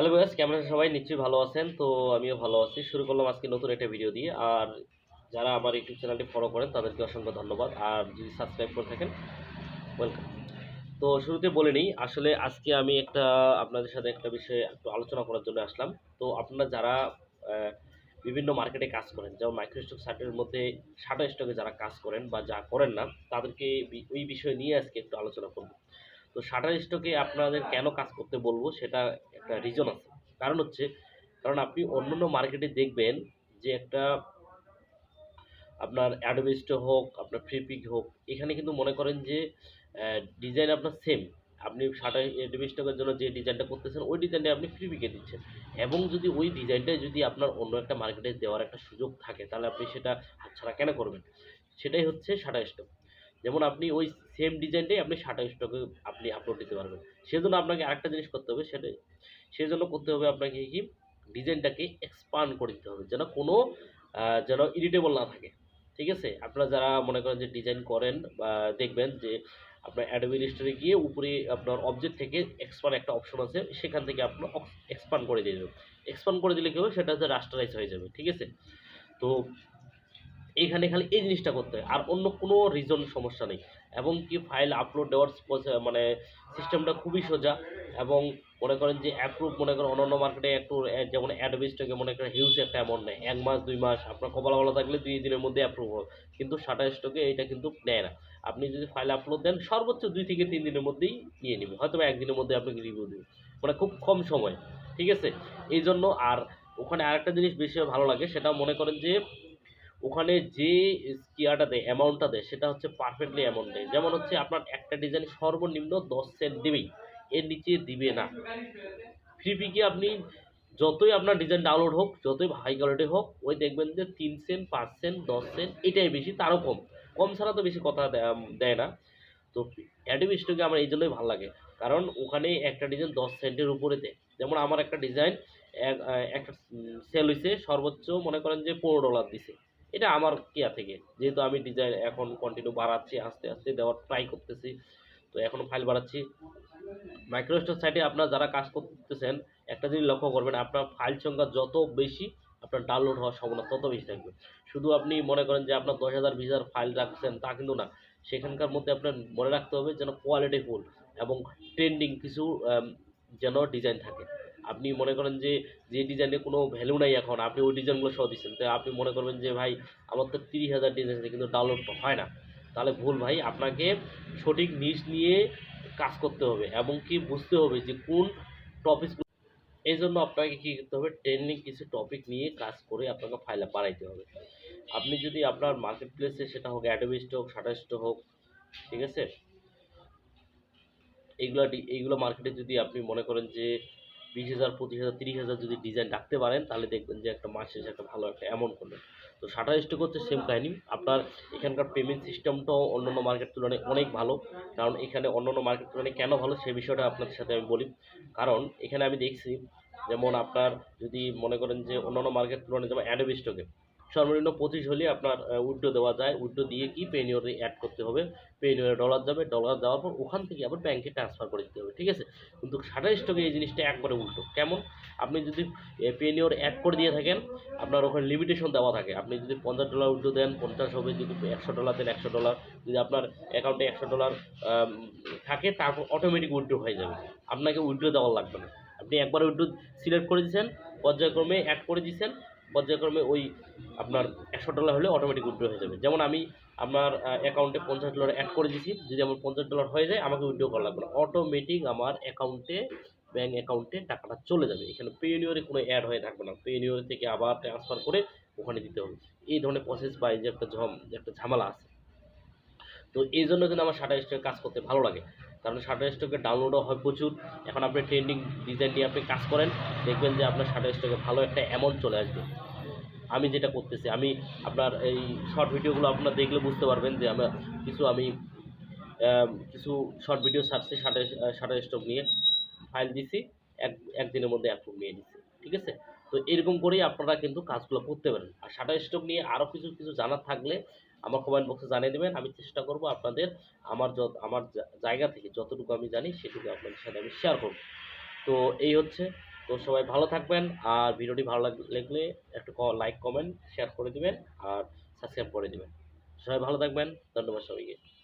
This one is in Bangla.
হ্যালো বয়স কেমন সবাই? নিশ্চয়ই ভালো আছেন। তো আমিও ভালো আছি। শুরু করলাম আজকে নতুন একটা ভিডিও দিয়ে। আর যারা আমার ইউটিউব চ্যানেলটি ফলো করেন, তাদেরকে অসংখ্য ধন্যবাদ। আর যদি সাবস্ক্রাইব করে থাকেন ওয়েলকাম তো শুরুতে বলে নিই, আসলে আজকে আমি একটা, আপনাদের সাথে একটা বিষয়ে একটু আলোচনা করার জন্য আসলাম। তো আপনারা যারা বিভিন্ন মার্কেটে কাজ করেন, যেমন মাইক্রোস্টক সার্টের মধ্যে শাটার স্টকে যারা কাজ করেন বা যা করেন না, তাদেরকে ওই বিষয় নিয়ে আজকে একটু আলোচনা করব। তো শাটার স্টকে আপনাদের কেন কাজ করতে বলব, সেটা একটা রিজন আছে। কারণ হচ্ছে, কারণ আপনি অন্যান্য মার্কেটে দেখবেন যে একটা আপনার অ্যাডোবিস্টো হোক, আপনার ফ্রিপিক হোক, এখানে কিন্তু মনে করেন যে ডিজাইন আপনার সেম আপনি শাটার অ্যাডোবিস্টোকের জন্য যে ডিজাইনটা করতেছেন, ওই ডিজাইনটা আপনি ফ্রিপিকে দিচ্ছেন। এবং যদি ওই ডিজাইনটাই যদি আপনার অন্য একটা মার্কেটে দেওয়ার একটা সুযোগ থাকে, তাহলে আপনি সেটা হাতছাড়া কেন করবেন? সেটাই হচ্ছে শাটার স্টক যেমন আপনি ওই সেম ডিজাইনটাই আপনি শাটার স্টকে আপনি আপলোড দিতে পারবেন। সেজন্য আপনাকে আরেকটা জিনিস করতে হবে, সেটা সেজন্য করতে হবে আপনাকে কি ডিজাইনটাকে এক্সপান্ড করে দিতে হবে, যেন কোনো যেন ইরিটেবল না থাকে। ঠিক আছে? আপনারা যারা মনে করেন যে ডিজাইন করেন বা দেখবেন যে আপনার অ্যাডোবি লিস্টারে গিয়ে উপরে আপনার অবজেক্ট থেকে এক্সপান্ড একটা অপশন আছে, সেখান থেকে আপনার এক্সপান্ড করে দিয়ে দেবেন। এক্সপান্ড করে দিলে কী হবে? সেটা হচ্ছে রাস্টারাইজ হয়ে যাবে। ঠিক আছে? তো এইখানে খালি এই জিনিসটা করতে হয়। আর অন্য কোনো রিজন সমস্যা নেই। এবং কি ফাইল আপলোড দেওয়ার মানে সিস্টেমটা খুবই সোজা এবং মনে করেন যে অ্যাপ্রুভ মনে করেন অন্যান্য মার্কেটে একটু যেমন অ্যাডভিসটাকে মনে করেন হিউজ একটা অ্যামাউন্ট নেয়। এক মাস, দুই মাস, আপনার কপালা ভালো থাকলে দুই দিনের মধ্যে অ্যাপ্রুভ হয় কিন্তু শাটার স্টকে এটা কিন্তু নেয় না। আপনি যদি ফাইল আপলোড দেন, সর্বোচ্চ দুই থেকে তিন দিনের মধ্যেই নিয়ে নেবে। হয়তো একদিনের মধ্যে আপনাকে রিভিউ দেবে। মানে খুব কম সময়। ঠিক আছে? এই জন্য আর ওখানে আরেকটা জিনিস বেশি ভালো লাগে, সেটা মনে করেন যে ওখানে যে স্কিয়ারটা দেয় অ্যামাউন্টটা দেয়, সেটা হচ্ছে পারফেক্টলি অ্যামাউন্ট দেয় যেমন হচ্ছে আপনার একটা ডিজাইন সর্বনিম্ন দশ সেন্ট দিবেই, এর নিচে দিবে না। ফ্রি পিকে আপনি যতই আপনার ডিজাইন ডাউনলোড হোক, যতই হাই কোয়ালিটি হোক, ওই দেখবেন যে তিন সেন্ট পাঁচ সেন্ট দশ সেন্ট এটাই বেশি, তারও কম। কম ছাড়া তো বেশি কথা দেয়- দেয় না। তো অ্যাডোবি স্টকে আমার এই জন্যই ভালো লাগে। কারণ ওখানে একটা ডিজাইন দশ সেন্টের উপরে দেয়। যেমন আমার একটা ডিজাইন একটা সেল হয়েছে সর্বোচ্চ মনে করেন যে পনেরো ডলার দিছে। এটা আমার কেয়া থেকে। যেহেতু আমি ডিজাইন এখন কন্টিনিউ বাড়াচ্ছি, আস্তে আস্তে দেওয়ার ট্রাই করতেছি, তো এখনও ফাইল বাড়াচ্ছি। মাইক্রোস্টক সাইটে আপনারা যারা কাজ করতেছেন, একটা জিনিস লক্ষ্য করবেন, আপনার ফাইল সংখ্যা যত বেশি আপনার ডাউনলোড হওয়ার সম্ভাবনা তত বেশি থাকবে। শুধু আপনি মনে করেন যে আপনার দশ হাজার, বিশ হাজার ফাইল রাখছেন, তা কিন্তু না। সেখানকার মধ্যে আপনার মনে রাখতে হবে যেন কোয়ালিটি ফুল এবং ট্রেন্ডিং কিছু যেন ডিজাইন থাকে। আপনি মনে করেন যে যে ডিজাইনে কোনো ভ্যালু নাই এখন, আপনি ওই ডিজাইনগুলো সহ দিচ্ছেন। তো আপনি মনে করবেন যে, ভাই, আমার তো তিরিশ হাজার ডিজাইন আছে, কিন্তু ডাউনলোড হয় না। তাহলে ভুল ভাই, আপনাকে সঠিক নিশ নিয়ে কাজ করতে হবে এবং কি বুঝতে হবে যে, কোন টপিক এই জন্য আপনাকে কী করতে হবে ট্রেন্ডিং কিছু টপিক নিয়ে কাজ করে আপনাকে ফাইল বাড়াইতে হবে। আপনি যদি আপনার মার্কেট প্লেসে সেটা হোক অ্যাডোবিস্ট হোক শাটারিস্ট হোক, ঠিক আছে? এইগুলো এইগুলো মার্কেটে যদি আপনি মনে করেন যে বিশ হাজার, পঁচিশ হাজার, তিরিশ হাজার যদি ডিজাইন রাখতে পারেন, তাহলে দেখবেন যে একটা মাস শেষে একটা ভালো একটা অ্যামাউন্ট করবেন তো শাটার স্টক হচ্ছে সেম কাহিনি। আপনার এখানকার পেমেন্ট সিস্টেমটাও অন্যান্য মার্কেট তুলনায় অনেক ভালো। কারণ এখানে অন্যান্য মার্কেট তুলনায় কেন ভালো সেই বিষয়টা আপনাদের সাথে আমি বলি। কারণ এখানে আমি দেখছি, যেমন আপনার যদি মনে করেন যে অন্যান্য মার্কেট তুলনায় যেমন অ্যাডোবি স্টকে সর্বনিম্ন পঁচিশ হলে আপনার উইড্রো দেওয়া যায়। উইড্রো দিয়ে কি? পেনিওরে অ্যাড করতে হবে। পেনিওরে ডলার যাবে। ডলার যাওয়ার পর ওখান থেকে আবার ব্যাংকে ট্রান্সফার করে দিতে হবে, ঠিক আছে? কিন্তু শাটার স্টকে এই জিনিসটা একবারে উল্টো। কেমন? আপনি যদি পেনিওর অ্যাড করে দিয়ে থাকেন, আপনার ওখানে লিমিটেশন দেওয়া থাকে। আপনি যদি পঞ্চাশ ডলার উইড্রো দেন, পঞ্চাশ হবে। যদি একশো ডলার দেন, একশো ডলার যদি আপনার অ্যাকাউন্টে একশো ডলার থাকে, তারপর অটোমেটিক উইড্রো হয়ে যাবে। আপনাকে উইড্রো দেওয়া লাগবে না। আপনি একবার উইড্রো সিলেক্ট করে দিয়েছেন, পর্যায়ক্রমে অ্যাড করে দিয়েছেন পর্যায়ক্রমে ওই আপনার একশো ডলার হলে অটোমেটিক উইড্রো হয়ে যাবে। যেমন আমি আমার অ্যাকাউন্টে পঞ্চাশ ডলার অ্যাড করে দিয়েছি যদি আমার পঞ্চাশ ডলার হয়ে যায়, আমাকে উইড্রো করা লাগবে না। অটোমেটিক আমার অ্যাকাউন্টে ব্যাঙ্ক অ্যাকাউন্টে টাকাটা চলে যাবে। এখানে পেনিওরে কোনো অ্যাড হয়ে থাকবে না। পেনিওর থেকে আবার ট্রান্সফার করে ওখানে দিতে হবে। এই ধরনের প্রসেস বা এই যে একটা ঝম একটা ঝামেলা আছে তো এই জন্য কিন্তু আমার শাটার স্টকে কাজ করতে ভালো লাগে। কারণ শাটার স্টকে ডাউনলোডও হয় প্রচুর। এখন আপনি ট্রেন্ডিং ডিজাইন নিয়ে আপনি কাজ করেন, দেখবেন যে আপনার শাটার স্টকে ভালো একটা অ্যামাউন্ট চলে আসবে। আমি যেটা করতেছি, আমি আপনার এই শর্ট ভিডিওগুলো আপনার দেখলে বুঝতে পারবেন যে আমরা কিছু আমি কিছু শর্ট ভিডিও ছাড়ছি শাটার শাটার স্টক নিয়ে। ফাইল দিছি, এক, একদিনের মধ্যে অ্যাপ্রুভ নিয়ে দিচ্ছি ঠিক আছে? তো এরকম করেই আপনারা কিন্তু কাজগুলো করতে পারেন। আর শাটার স্টক নিয়ে আরও কিছু কিছু জানার থাকলে আমার কমেন্ট বক্সে জানিয়ে দেবেন। আমি চেষ্টা করব আপনাদের আমার যত, আমার জায়গা থেকে যতটুকু আমি জানি সেটুকু আপনাদের সাথে আমি শেয়ার করব। তো এই হচ্ছে। তো সবাই ভালো থাকবেন। আর ভিডিওটি ভালো লাগ- লাগলে একটু লাইক কমেন্ট শেয়ার করে দিবেন। আর সাবস্ক্রাইব করে দিবেন। সবাই ভালো থাকবেন। ধন্যবাদ সবাইকে।